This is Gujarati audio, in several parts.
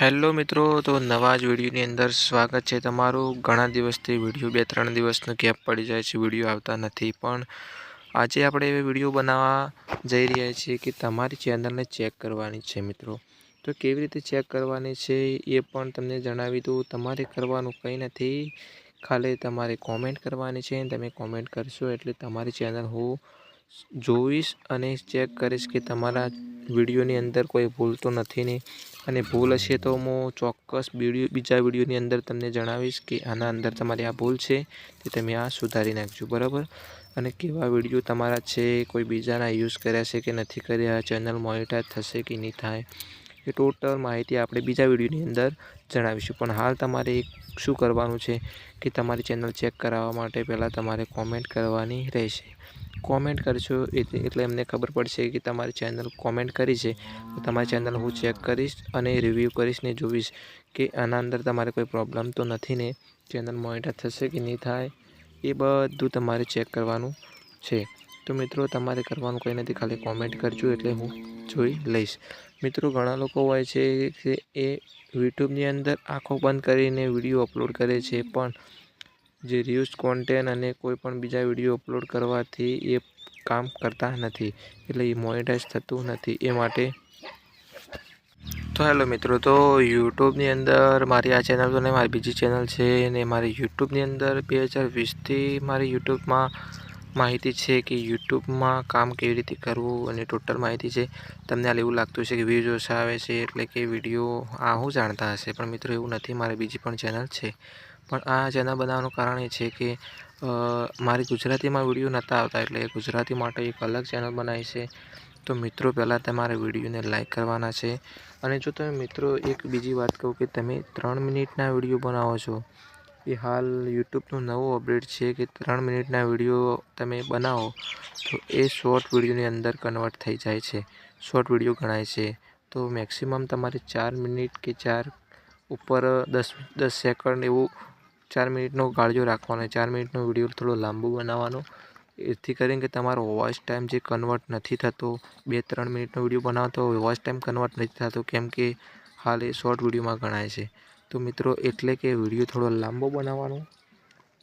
હેલો મિત્રો, તો નવા જ વિડીયોની અંદર સ્વાગત છે તમારું. ઘણા દિવસથી વીડિયો, બે ત્રણ દિવસનો ગેપ પડી જાય છે, વીડિયો આવતા નથી. પણ આજે આપણે એવો વીડિયો બનાવવા જઈ રહ્યા છીએ કે તમારી ચેનલને ચેક કરવાની છે મિત્રો. તો કેવી રીતે ચેક કરવાની છે એ પણ તમને જણાવી દઉં. તમારે કરવાનું કંઈ નથી. ખાલી તમારે કોમેન્ટ કરવાની છે તમે કોમેન્ટ કરશો એટલે તમારી ચેનલ હું જોઈશ અને ચેક કરીશ કે તમારા વિડીયોની અંદર કોઈ ભૂલ તો નથી ને? અને ભૂલ હશે તો હું ચોક્કસ વીડિયો, બીજા વિડીયોની અંદર તમને જણાવીશ કે આના અંદર તમારી આ ભૂલ છે, તે તમે આ સુધારી નાખજો, બરાબર? અને કેવા વીડિયો તમારા છે, કોઈ બીજાના યુઝ કર્યા છે કે નથી કર્યા, ચેનલ મોનિટાઈઝ થશે કે નહીં થાય, એ ટોટલ માહિતી આપણે બીજા વિડીયોની અંદર જણાવીશું. પણ હાલ તમારે શું કરવાનું છે કે તમારી ચેનલ ચેક કરાવવા માટે પહેલાં તમારે કોમેન્ટ કરવાની રહેશે. કોમેન્ટ કરશો એટલે એમને ખબર પડશે કે તમારી ચેનલ કોમેન્ટ કરી છે. તો તમારી ચેનલ હું ચેક કરીશ અને રિવ્યૂ કરીશ ને જોઈશ કે આના અંદર તમારે કોઈ પ્રોબ્લેમ તો નથી ને? ચેનલ મોનિટર થશે કે નહીં થાય? એ બધું તમારે ચેક કરવાનું છે. તો મિત્રો, તમારે કરવાનું કંઈ નથી, ખાલી કોમેન્ટ કરજો એટલે હું જોઈ લઈશ. મિત્રો, ઘણા લોકો હોય છે કે એ યુટ્યુબની અંદર આંખો બંધ કરીને વીડિયો અપલોડ કરે છે, પણ જે રિયુઝ કોન્ટેન્ટ અને કોઈ પણ બીજા વીડિયો અપલોડ કરવાથી એ કામ કરતા નથી, એટલે એ મોનિટાઈઝ થતું નથી એ માટે. તો હેલો મિત્રો, તો યુટ્યુબની અંદર મારી આ ચેનલ તો નહીં મારી બીજી ચેનલ છે ને મારી યુટ્યુબની અંદર બે હજાર વીસથી મારી યુટ્યુબમાં માહિતી છે કે યુટ્યુબમાં કામ કેવી રીતે કરવું અને ટોટલ માહિતી છે. તમને હાલ એવું લાગતું છે કે વ્યૂઝ ઓછા આવે છે એટલે કે વીડિયો આ હું જાણતા હશે, પણ મિત્રો એવું નથી, મારી બીજી પણ ચેનલ છે. પણ આ ચેનલ બનાવવાનું કારણ એ છે કે મારી ગુજરાતીમાં વીડિયો નહોતા આવતા એટલે ગુજરાતી માટે એક અલગ ચેનલ બનાવી છે. તો મિત્રો, પહેલાં તમારે વિડીયોને લાઇક કરવાના છે. અને જો તમે મિત્રો, એક બીજી વાત કહું કે તમે ત્રણ મિનિટના વીડિયો બનાવો છો, એ હાલ યુટ્યુબનું નવું અપડેટ છે કે ત્રણ મિનિટના વીડિયો તમે બનાવો, તો એ શોર્ટ વિડીયોની અંદર કન્વર્ટ થઈ જાય છે. શોર્ટ વીડિયો ગણાય છે. તો મેક્સિમમ તમારે ચાર મિનિટ કે ચાર ઉપર દસ દસ સેકન્ડ એવું ચાર મિનિટનો કાળજો રાખવાનો ચાર મિનિટનો વીડિયો થોડો લાંબો બનાવવાનો. એથી કરીને કે તમારો વોઇસ ટાઈમ જે કન્વર્ટ નથી થતો, બે, ત્રણ મિનિટનો વીડિયો બનાવતો વોઇસ ટાઈમ કન્વર્ટ નથી થતો, કેમ કે હાલ એ શોર્ટ વિડીયોમાં ગણાય છે. તો મિત્રો, એટલે કે વીડિયો થોડો લાંબો બનાવવાનો.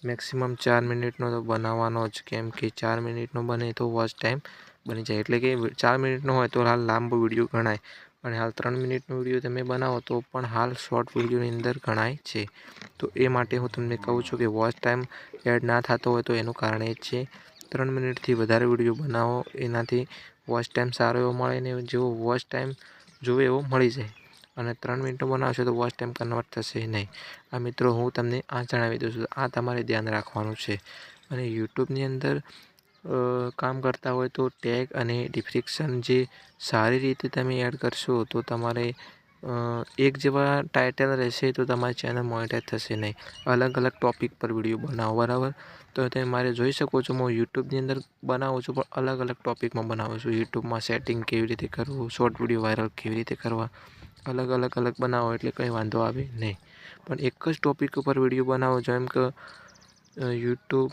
મેક્સિમમ ચાર મિનિટનો તો બનાવવાનો જ, કેમ કે ચાર મિનિટનો બને તો વોચ ટાઈમ બની જાય. એટલે કે ચાર મિનિટનો હોય તો હાલ લાંબો વીડિયો ગણાય. અને હાલ ત્રણ મિનિટનો વીડિયો તમે બનાવો તો પણ હાલ શોર્ટ વિડીયોની અંદર ગણાય છે. તો એ માટે હું તમને કહું છું કે વોચ ટાઈમ એડ ના થતો હોય તો એનું કારણ એ છે. ત્રણ મિનિટથી વધારે વીડિયો બનાવો, એનાથી વોચ ટાઈમ સારો એવો મળે ને જેવો વોચ ટાઈમ જોવે એવો મળી જાય. અને ત્રણ મિનિટનો બનાવશો તો વોચ ટાઈમ કન્વર્ટ થશે નહીં. આ મિત્રો હું તમને આ જણાવી દઉં છું. આ તમારે ધ્યાન રાખવાનું છે. અને યુટ્યુબની અંદર કામ કરતા હોય તો ટેગ અને ડિફ્રિક્શન જે સારી રીતે તમે એડ કરશો તો તમારે એક જેવા ટાઇટલ રહેશે તો તમારી ચેનલ મોનિટાઈઝ થશે નહીં. અલગ અલગ ટોપિક પર વીડિયો બનાવો, બરાબર? તો તમે મારે જોઈ શકો છો, હું યુટ્યુબની અંદર બનાવું છું, પણ અલગ અલગ ટોપિકમાં બનાવું છું. યુટ્યુબમાં સેટિંગ કેવી રીતે કરવું શોર્ટ વીડિયો વાયરલ કેવી રીતે કરવા, અલગ અલગ અલગ બનાવો એટલે કંઈ વાંધો આવે નહીં. પણ એક જ ટૉપિક ઉપર વીડિયો બનાવો, જેમ કે યુટ્યુબ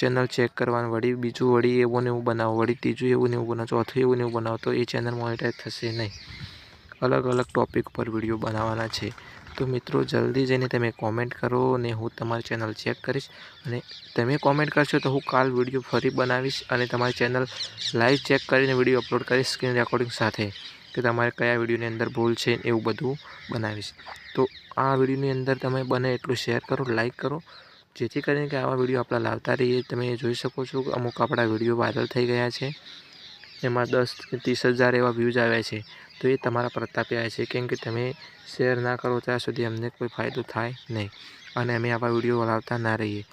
ચેનલ ચેક કરવાનું વળી બીજું વળી એવું ને એવું બનાવો, વળી ત્રીજું એવું ને એવું બનાવો, ચોથું એવું ને એવું બનાવો તો એ ચેનલ મોનિટાઈઝ થશે નહીં. અલગ અલગ ટોપિક પર વીડિયો બનાવવાના છે. તો મિત્રો જલ્દી જઈને તમે કોમેન્ટ કરો અને હું તમારી ચેનલ ચેક કરીશ અને તમે કોમેન્ટ કરશો તો હું કાલ વીડિયો ફરી બનાવીશ અને તમારી ચેનલ લાઈવ ચેક કરીને વીડિયો અપલોડ કરીશ સ્ક્રીન રેકોર્ડિંગ સાથે કે તમારે કયા વિડીયોની અંદર ભૂલ છે એવું બધું બનાવીશ. તો આ વિડીયોની અંદર તમે બને એટલું શેર કરો લાઈક કરો જેથી કરીને કે આવા વીડિયો આપણા લાવતા રહીએ. તમે જોઈ શકો છો કે અમુક આપણા વીડિયો વાયરલ થઈ ગયા છે. એમાં દસ ત્રીસ હજાર એવા વ્યૂઝ આવ્યા છે. તો એ તમારા પ્રતાપે આવે છે. કેમ કે તમે શેર ના કરો ત્યાં સુધી અમને કોઈ ફાયદો થાય નહીં અને અમે આવા વીડિયો લાવતા ના રહીએ.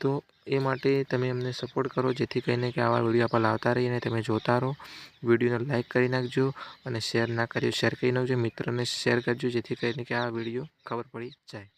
તો એ માટે તમે અમને સપોર્ટ કરો. જેથી કરીને કે આવા વીડિયો આપણે લાવતા રહીએ અને તમે જોતા રહો. વિડીયોને લાઇક કરી નાખજો અને શેર ના કર્યો. શેર કરી નાખજો. મિત્રને શેર કરજો. જેથી કરીને કે આ વીડિયો ખબર પડી જાય.